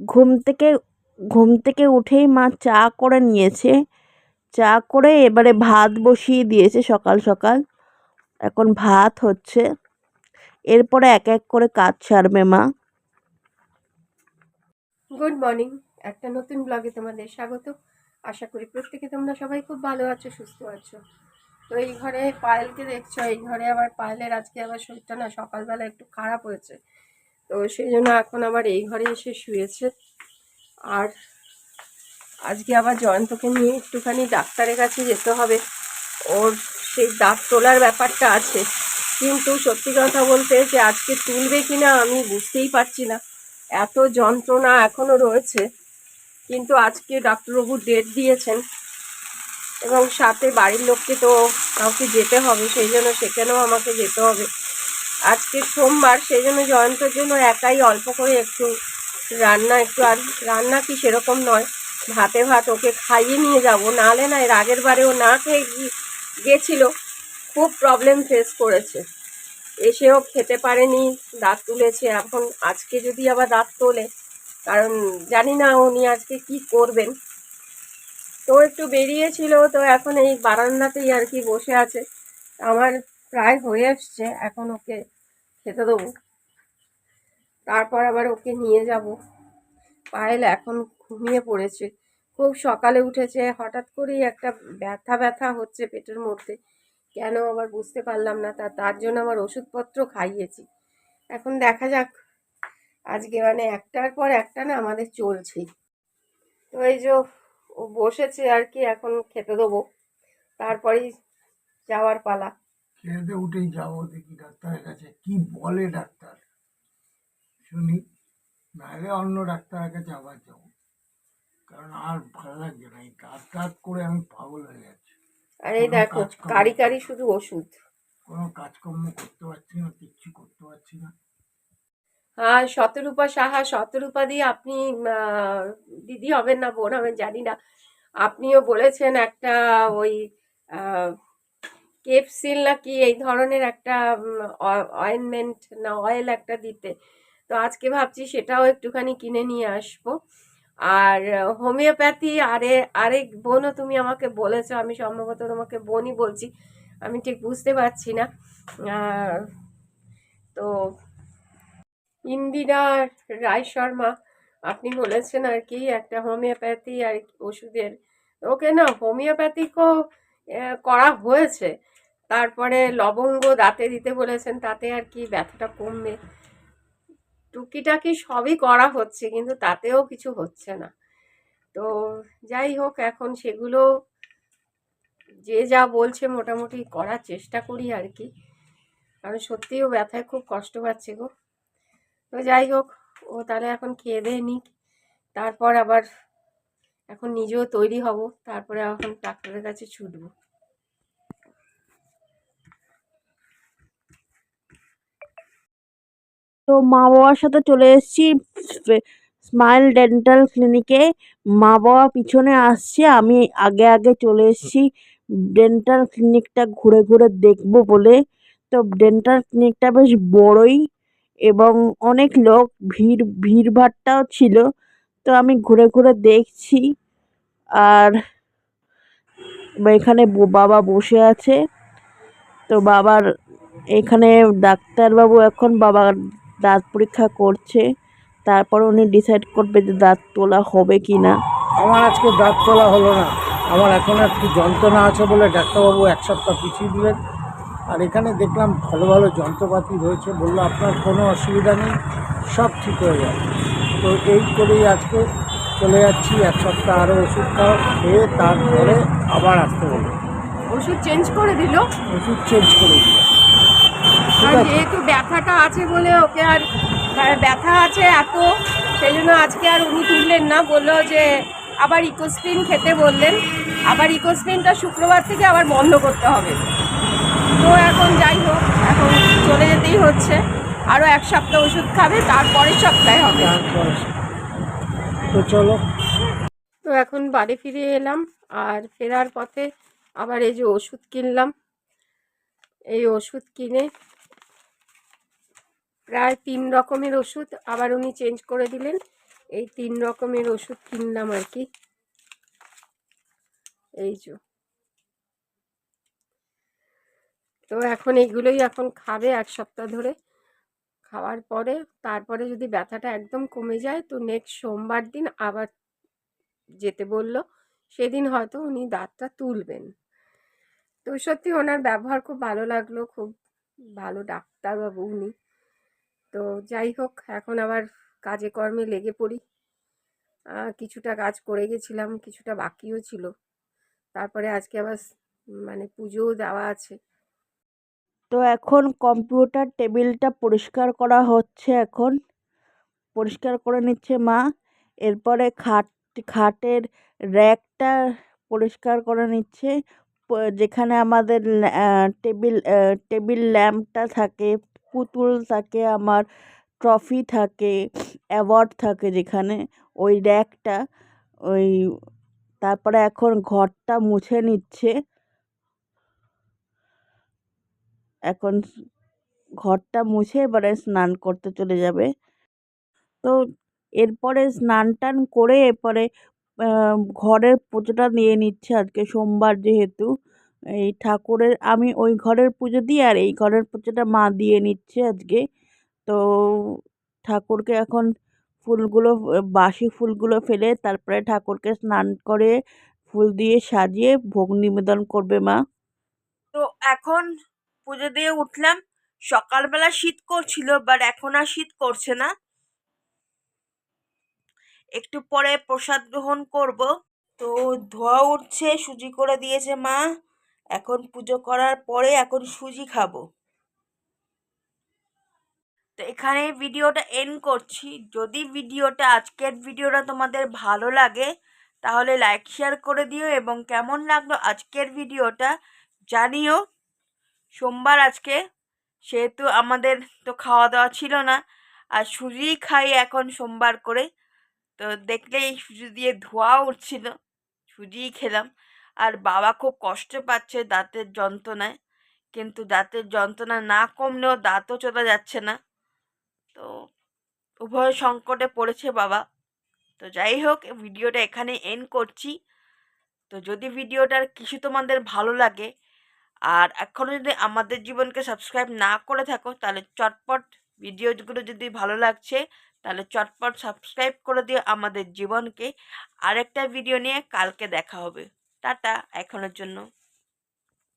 ঘুম থেকে ঘুম থেকে উঠেই মা চা করে নিয়েছে। চা করে এবারে ভাত বসিয়ে দিয়েছে সকাল সকাল। এখন ভাত হচ্ছে। এরপরে এক এক করে কাজ সারবে মা। Good morning. একটা নতুন ব্লগে তোমাদের স্বাগত। আশা করি প্রত্যেকে তোমরা সবাই খুব ভালো আছো, সুস্থ আছো। তো এই ঘরে পায়েলকে দেখছ, এই ঘরে আবার পায়েলের আজকে আবার শরীরটা না সকালবেলা একটু খারাপ হয়েছে। তো সেই জন্য এখন আবার এই ঘরে এসে শুয়েছে। আর আজকে আবার জয়ন্তকে নিয়ে একটুখানি ডাক্তারের কাছে যেতে হবে। ওর সেই দাঁত তোলার ব্যাপারটা আছে। কিন্তু সত্যি কথা বলতে যে আজকে তুলবে কি না আমি বুঝতেই পারছি না। এত যন্ত্রণা এখনও রয়েছে। কিন্তু আজকে ডাক্তারবাবু ডেট দিয়েছেন। এবং সাথে বাড়ির লোককে তো কাউকে যেতে হবে, সেই জন্য সেখানেও আমাকে যেতে হবে। আজকে সোমবার, সেই জন্য জয়ন্তর জন্য একাই অল্প করে একটু রান্না, একটু আর রান্না কি সেরকম নয়। ভাতে ভাত ওকে খাইয়ে নিয়ে যাব। নাহলে না এর আগের বারে ও না খেয়ে গি- গেছিল। খুব প্রবলেম ফেস করেছে। এসেও খেতে পারেনি, দাঁত তুলেছে। এখন আজকে যদি আবার দাঁত তোলে, কারণ জানি না উনি আজকে কি করবেন। তো একটু বেরিয়েছিল, তো এখন এই বারান্দাতেই আর কি বসে আছে। আমার প্রায় হয়ে এসছে, এখন ওকে খেতে দেবো। তারপর আবার ওকে নিয়ে যাব। পায়েল এখন ঘুমিয়ে পড়েছে। খুব সকালে উঠেছে। হঠাৎ করেই একটা ব্যথা ব্যথা হচ্ছে পেটের মধ্যে। কেন আবার বুঝতে পারলাম না। তা, তার জন্য আমার ওষুধপত্র খাইয়েছি। এখন দেখা যাক। আজকে মানে একটার পর একটা না আমাদের চলছেই। তো এই যে ও বসেছে আর কি, এখন খেতে দেবো। তারপরেই যাওয়ার পালা। খেতে উঠেই যাব দেখি ডাক্তারের কাছে। কি বলে ডাক্তার? শুনি নাহলে অন্য ডাক্তারের কাছে আবার যাব। কারণ আর ভালো লাগছে না এই কাজ কাজ করে আমি পাগল হয়ে যাচ্ছি। আর এই দেখো কারি কারি শুধু ওষুধ। কোনো কাজকর্ম করতে পারছি না কিচ্ছু করতে পারছি না। হ্যাঁ শতরূপা সাহা শতরূপা দিয়ে আপনি দিদি হবেন না বোন হবেন জানি না। আপনিও বলেছেন একটা ওই কেপসিল না কি, এই ধরনের একটা অয়েনমেন্ট না অয়েল একটা দিতে। তো আজকে ভাবছি সেটাও একটুখানি কিনে নিয়ে আসব। আর হোমিওপ্যাথি আরে, আরেক বোনও তুমি আমাকে বলেছ, আমি সম্ভবত তোমাকে বোনই বলছি, আমি ঠিক বুঝতে পারছি না। তো ইন্দিরা রায় শর্মা, আপনি বলেছেন আর কি, একটা হোমিওপ্যাথি আর ওষুধের। ওকে না, হোমিওপ্যাথিকও করা হয়েছে। তারপরে লবঙ্গ দাঁতে দিতে বলেছেন, তাতে আর কি ব্যথাটা কমবে। টুকিটাকি সবই করা হচ্ছে, কিন্তু তাতেও কিছু হচ্ছে না। তো যাই হোক, এখন সেগুলো যে যা বলছে মোটামুটি করার চেষ্টা করি আর কি। কারণ সত্যিও ব্যথায় খুব কষ্ট পাচ্ছে গো। তো যাই হোক, ও তাহলে এখন খেয়ে দিয়ে নিক। তারপর আবার এখন নিজেও তৈরি হব, তারপরে এখন ডাক্তারের কাছে ছুটবো। তো মা বাবার সাথে চলে এসেছি স্মাইল ডেন্টাল ক্লিনিকে। মা বাবা পিছনে আসছে, আমি আগে আগে চলে এসেছি। ডেন্টাল ক্লিনিকটা ঘুরে ঘুরে দেখব বলে। তো ডেন্টাল ক্লিনিকটা বেশ বড়ই এবং অনেক লোক, ভিড় ভিড়ভাট্টাও ছিল। তো আমি ঘুরে ঘুরে দেখছি আর এখানে বাবা বসে আছে। তো বাবার এখানে ডাক্তারবাবু এখন বাবার দাঁত পরীক্ষা করছে তারপর উনি ডিসাইড করবে যে দাঁত তোলা হবে কি না আমার আজকে দাঁত তোলা হলো না। আমার এখন একটু যন্ত্রণা আছে বলে ডাক্তারবাবু এক সপ্তাহ পিছিয়ে দিলেন। আর এখানে দেখলাম ভালো ভালো যন্ত্রপাতি রয়েছে বলল আপনার কোনো অসুবিধা নেই সব ঠিক হয়ে যাবে। তো এই করেই আজকে চলে যাচ্ছি এক সপ্তাহ আরও ওষুধ খাও খেয়ে তারপরে আবার আসতে বলব ওষুধ চেঞ্জ করে দিল? ওষুধ চেঞ্জ করে দিল। আর যেহেতু ব্যথাটা আছে বলে ওকে আর ব্যথা আছে এত সেই জন্য আজকে আর উনি তুললেন না বলল যে আবার ইকোস্পিন খেতে বললেন। আবার ইকোস্পিনটা শুক্রবার থেকে আবার বন্ধ করতে হবে। তো এখন যাই হোক এখন চলে যেতেই হচ্ছে। আরও এক সপ্তাহ ওষুধ খাবে তারপরের সপ্তাহে হবে। তো চলো। তো এখন বাড়ি ফিরে এলাম আর ফেরার পথে আবার এই যে ওষুধ কিনলাম। এই ওষুধ কিনে প্রায় তিন রকমের ওষুধ আবার উনি চেঞ্জ করে দিলেন। এই তিন রকমের ওষুধ কিনলাম আর কি। এই যে। তো এখন এইগুলোই এখন খাবে এক সপ্তাহ ধরে। খাওয়ার পরে, তারপরে যদি ব্যথাটা একদম কমে যায়, তো নেক্সট সোমবার দিন আবার যেতে বলল। সেদিন হয়তো উনি দাঁতটা তুলবেন। তো সত্যি ওনার ব্যবহার খুব ভালো লাগল, খুব ভালো ডাক্তারবাবু উনি। তো যাই হোক, এখন আবার কাজে কর্মে লেগে পড়ি। কিছুটা কাজ করে গেছিলাম, কিছুটা বাকিও ছিল। তারপরে আজকে আবার মানে পুজোও দেওয়া আছে। তো এখন কম্পিউটার টেবিলটা পরিষ্কার করা হচ্ছে এখন। পরিষ্কার করে নিচ্ছে মা। এরপরে খাট, খাটের র্যাকটা পরিষ্কার করে নিচ্ছে। যেখানে আমাদের টেবিল টেবিল ল্যাম্পটা থাকে। পুতুল থাকে, আমার ট্রফি থাকে অ্যাওয়ার্ড থাকে যেখানে, ওই র্যাকটা ওই তারপরে এখন ঘরটা মুছে নিচ্ছে। এখন ঘরটা মুছে এবারে স্নান করতে চলে যাবে। তো এরপরে স্নান টান করে এরপরে ঘরের পুজোটা দিয়ে নিচ্ছে আজকে সোমবার যেহেতু। এই ঠাকুরের, আমি ওই ঘরের পুজো দিই আর এই ঘরের পুজোটা মা দিয়ে নিচ্ছে আজকে। তো ঠাকুরকে এখন ফুলগুলো, বাসি ফুলগুলো ফেলে তারপরে ঠাকুরকে স্নান করে ফুল দিয়ে সাজিয়ে ভোগ নিবেদন করবে মা। তো এখন পুজো দিয়ে উঠলাম। সকালবেলা শীত করছিল বাট এখন আর শীত করছে না। একটু পরে প্রসাদ গ্রহণ করব। তো ধোয়া উঠছে, সুজি করে দিয়েছে মা। এখন পুজো করার পরে এখন সুজি খাব। তো এখানে ভিডিওটা এন্ড করছি। যদি ভিডিওটা আজকের ভিডিওটা তোমাদের ভালো লাগে, তাহলে লাইক শেয়ার করে দিও এবং কেমন লাগল আজকের ভিডিওটা জানিও। সোমবার আজকে, সেহেতু আমাদের তো খাওয়া দাওয়া ছিল না, আর সুজিই খাই এখন সোমবার করে। তো দেখলেই সুজি দিয়ে ধোয়া উঠছিল, সুজিই খেলাম। আর বাবা খুব কষ্ট পাচ্ছে দাঁতের যন্ত্রণায়। কিন্তু দাঁতের যন্ত্রণা না কমলেও দাঁতও চলে যাচ্ছে না। তো উভয় সংকটে পড়েছে বাবা। তো যাই হোক ভিডিওটা এখানে এন্ড করছি। তো যদি ভিডিওটার কিছু তোমাদের ভালো লাগে, আর এখনও যদি আমাদের জীবনকে সাবস্ক্রাইব না করে থাকো, তাহলে চটপট ভিডিওগুলো যদি ভালো লাগছে, তাহলে চটপট সাবস্ক্রাইব করে দিও আমাদের জীবনকে। আরেকটা ভিডিও নিয়ে কালকে দেখা হবে। টাটা এখনের জন্য।